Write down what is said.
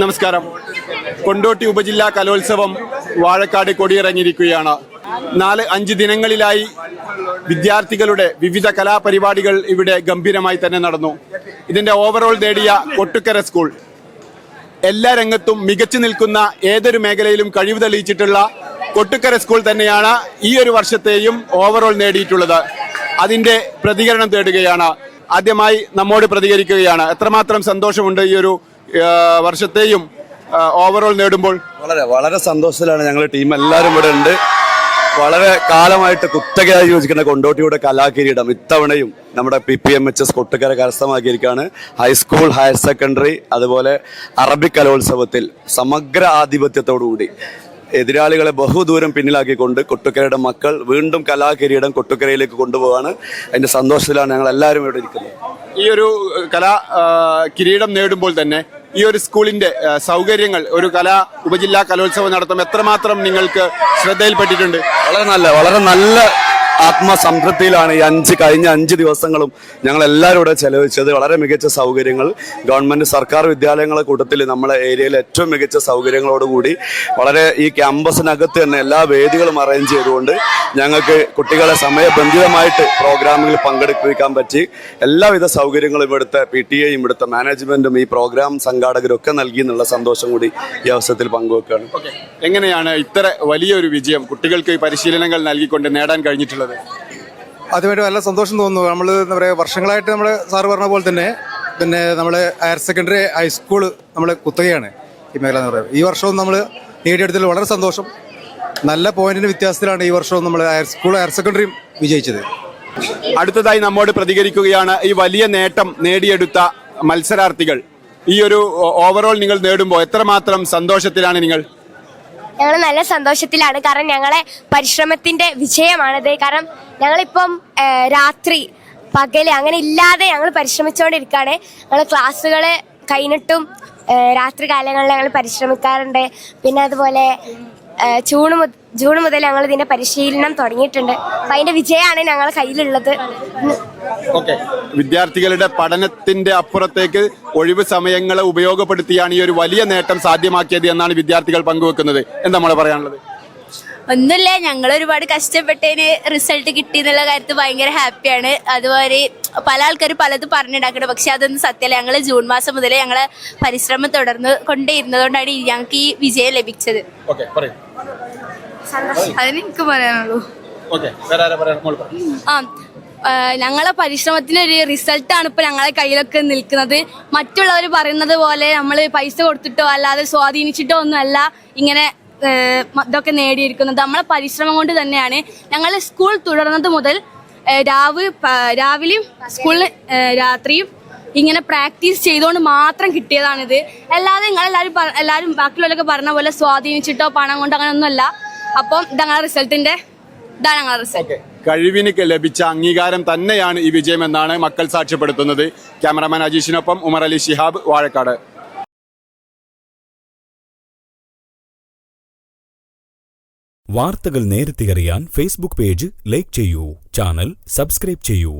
നമസ്കാരം. കൊണ്ടോട്ടി ഉപജില്ലാ കലോത്സവം വാഴക്കാട് കൊടിയിറങ്ങിയിരിക്കുകയാണ്. നാല് അഞ്ച് ദിനങ്ങളിലായി വിദ്യാർത്ഥികളുടെ വിവിധ കലാപരിപാടികൾ ഇവിടെ ഗംഭീരമായി തന്നെ നടന്നു. ഇതിന്റെ ഓവറോൾ നേടിയ കൊട്ടുക്കര സ്കൂൾ എല്ലാ രംഗത്തും മികച്ചു നിൽക്കുന്ന ഏതൊരു മേഖലയിലും കഴിവ് തെളിയിച്ചിട്ടുള്ള കൊട്ടുക്കര സ്കൂൾ തന്നെയാണ് ഈ ഒരു വർഷത്തെയും ഓവറോൾ നേടിയിട്ടുള്ളത്. അതിന്റെ പ്രതികരണം തേടുകയാണ്. ആദ്യമായി നമ്മോട് പ്രതികരിക്കുകയാണ്. എത്രമാത്രം സന്തോഷമുണ്ട് ഈ ഒരു വർഷത്തെയും ഓവറോൾ നേടുമ്പോൾ? വളരെ വളരെ സന്തോഷത്തിലാണ് ഞങ്ങൾ ടീം എല്ലാവരും ഇവിടെ ഉണ്ട്. വളരെ കാലമായിട്ട് കുത്തകയായി യോജിക്കുന്ന കൊണ്ടോട്ടിയുടെ കലാകിരീടം ഇത്തവണയും നമ്മുടെ P P M H S Kottukara കരസ്ഥമാക്കിയിരിക്കുകയാണ്. High school higher secondary അതുപോലെ അറബിക് കലോത്സവത്തിൽ സമഗ്ര ആധിപത്യത്തോടുകൂടി എതിരാളികളെ ബഹുദൂരം പിന്നിലാക്കിക്കൊണ്ട് കൊട്ടുക്കരയുടെ മക്കൾ വീണ്ടും കലാകിരീടം കൊട്ടുക്കരയിലേക്ക് കൊണ്ടുപോവാണ്. അതിന്റെ സന്തോഷത്തിലാണ് ഞങ്ങൾ എല്ലാവരും ഇവിടെ ഇരിക്കുന്നത്. ഈ ഒരു കലാ കിരീടം നേടുമ്പോൾ തന്നെ ഈ ഒരു സ്കൂളിന്റെ സൗകര്യങ്ങൾ ഒരു കലാ ഉപജില്ലാ കലോത്സവം നടത്തും എത്രമാത്രം നിങ്ങൾക്ക് ശ്രദ്ധയിൽപ്പെട്ടിട്ടുണ്ട്? വളരെ നല്ല വളരെ നല്ല ആത്മസംതൃപ്തിയിലാണ് ഈ അഞ്ച് കഴിഞ്ഞ അഞ്ച് ദിവസങ്ങളും ഞങ്ങൾ എല്ലാവരും ഇവിടെ ചെലവഴിച്ചത്. വളരെ മികച്ച സൗകര്യങ്ങൾ. ഗവൺമെന്റ് സർക്കാർ വിദ്യാലയങ്ങളെ കൂട്ടത്തിൽ നമ്മളെ ഏരിയയിലെ ഏറ്റവും മികച്ച സൗകര്യങ്ങളോടുകൂടി വളരെ ഈ ക്യാമ്പസിനകത്ത് തന്നെ എല്ലാ വേദികളും അറേഞ്ച് ചെയ്തുകൊണ്ട് ഞങ്ങൾക്ക് കുട്ടികളെ സമയബന്ധിതമായിട്ട് പ്രോഗ്രാമിൽ പങ്കെടുപ്പിക്കാൻ പറ്റി. എല്ലാവിധ സൗകര്യങ്ങളും ഇവിടുത്തെ പി ടി എയും ഇവിടുത്തെ മാനേജ്മെന്റും ഈ പ്രോഗ്രാം സംഘാടകരും ഒക്കെ നൽകി എന്നുള്ള സന്തോഷം കൂടി ഈ അവസരത്തിൽ പങ്കുവെക്കുകയാണ്. എങ്ങനെയാണ് ഇത്ര വലിയൊരു വിജയം കുട്ടികൾക്ക് പരിശീലനങ്ങൾ നൽകിക്കൊണ്ട് നേടാൻ കഴിഞ്ഞിട്ടുള്ളത്? അതുമായിട്ട് നല്ല സന്തോഷം തോന്നുന്നു. നമ്മൾ എന്താ പറയുക വർഷങ്ങളായിട്ട് നമ്മൾ സാറ് പറഞ്ഞ പോലെ തന്നെ പിന്നെ നമ്മൾ ഹയർ സെക്കൻഡറി ഹൈസ്കൂൾ നമ്മൾ കുത്തകയാണ് ഈ മേഖല എന്ന് പറയുന്നത്. ഈ വർഷവും നമ്മൾ നേടിയെടുത്തതിൽ വളരെ സന്തോഷം. നല്ല പോയിന്റിന് വ്യത്യാസത്തിലാണ് ഈ വർഷവും നമ്മൾ ഹയർ സ്കൂൾ ഹയർ സെക്കൻഡറിയും വിജയിച്ചത്. അടുത്തതായി നമ്മോട് പ്രതികരിക്കുകയാണ് ഈ വലിയ നേട്ടം നേടിയെടുത്ത മത്സരാർത്ഥികൾ. ഈ ഒരു ഓവറോൾ നിങ്ങൾ നേടുമ്പോൾ എത്രമാത്രം സന്തോഷത്തിലാണ് നിങ്ങൾ ഞങ്ങൾ നല്ല സന്തോഷത്തിലാണ്. കാരണം ഞങ്ങളെ പരിശ്രമത്തിന്റെ വിജയമാണത്. കാരണം ഞങ്ങളിപ്പം രാത്രി പകൽ അങ്ങനെ ഇല്ലാതെ ഞങ്ങൾ പരിശ്രമിച്ചുകൊണ്ടിരിക്കുകയാണ് ഞങ്ങൾ ക്ലാസ്സുകൾ കഴിഞ്ഞിട്ടും രാത്രി കാലങ്ങളിൽ ഞങ്ങൾ പരിശ്രമിക്കാറുണ്ട്. പിന്നെ അതുപോലെ ജൂൺ ജൂൺ മുതൽ ഞങ്ങൾ ഇതിന്റെ പരിശീലനം തുടങ്ങിയിട്ടുണ്ട്. അപ്പം അതിന്റെ വിജയമാണ് ഞങ്ങളുടെ കയ്യിലുള്ളത്. വിദ്യാർത്ഥികളുടെ പഠനത്തിന്റെ അപ്പുറത്തേക്ക് ഒഴിവ് സമയങ്ങളെ ഉപയോഗപ്പെടുത്തിയാണ് ഈ ഒരു വലിയ നേട്ടം സാധ്യമാക്കിയത് എന്നാണ് വിദ്യാർത്ഥികൾ പങ്കുവെക്കുന്നത്. എന്താ നമ്മൾ പറയാനുള്ളത്? ഒന്നുമില്ല ഞങ്ങൾ ഒരുപാട് കഷ്ടപ്പെട്ടതിന് റിസൾട്ട് കിട്ടി എന്നുള്ള കാര്യത്തിൽ ഭയങ്കര ഹാപ്പിയാണ് അതുപോലെ പല ആൾക്കാർ പലതും പറഞ്ഞിട്ടുണ്ടാക്കുന്നത് പക്ഷെ അതൊന്നും സത്യമല്ല ഞങ്ങൾ ജൂൺ മാസം മുതൽ ഞങ്ങൾ പരിശ്രമം തുടർന്ന് കൊണ്ടേയിരുന്നതുകൊണ്ടാണ് ഞങ്ങൾക്ക് ഈ വിജയം ലഭിച്ചത്. ഓക്കെ പറയൂ. അതിന് എനിക്ക് പറയാനുള്ളൂ. ഓക്കെ വേറെ ആരാ പറയാൻ മോൾ ആ ആ, ഞങ്ങളെ പരിശ്രമത്തിനൊരു റിസൾട്ടാണ് ഇപ്പൊ ഞങ്ങളെ കയ്യിലൊക്കെ നിൽക്കുന്നത്. മറ്റുള്ളവർ പറയുന്നത് പോലെ നമ്മൾ പൈസ കൊടുത്തിട്ടോ അല്ലാതെ സ്വാധീനിച്ചിട്ടോ ഒന്നുമല്ല ഇങ്ങനെ ഇതൊക്കെ നേടിയിരിക്കുന്നത്. നമ്മളെ പരിശ്രമം കൊണ്ട് തന്നെയാണ് ഞങ്ങൾ സ്കൂൾ തുടർന്നത് മുതൽ രാവ് രാവിലെയും സ്കൂളിൽ രാത്രിയും ഇങ്ങനെ പ്രാക്ടീസ് ചെയ്തുകൊണ്ട് മാത്രം കിട്ടിയതാണിത്. അല്ലാതെ നിങ്ങളെല്ലാവരും എല്ലാവരും ബാക്കിയുള്ളവരൊക്കെ പറഞ്ഞ പോലെ സ്വാധീനിച്ചിട്ടോ പണം കൊണ്ടോ അങ്ങനെ ഒന്നുമല്ല അപ്പം ഇതങ്ങളെ റിസൾട്ടിന്റെ ഇതാണ് ഞങ്ങളുടെ റിസൾട്ട്. കഴിവിന് ലഭിച്ച അംഗീകാരം തന്നെയാണ് ഈ വിജയമെന്നാണ് മക്കൾ സാക്ഷ്യപ്പെടുത്തുന്നത്. ക്യാമറാമാൻ അജീഷിനൊപ്പം ഉമർ അലി ശിഹാബ് വാഴക്കാട്. വാർത്തകൾ പേജ് ലൈക്ക് ചെയ്യൂ ചാനൽ സബ്സ്ക്രൈബ് ചെയ്യൂ.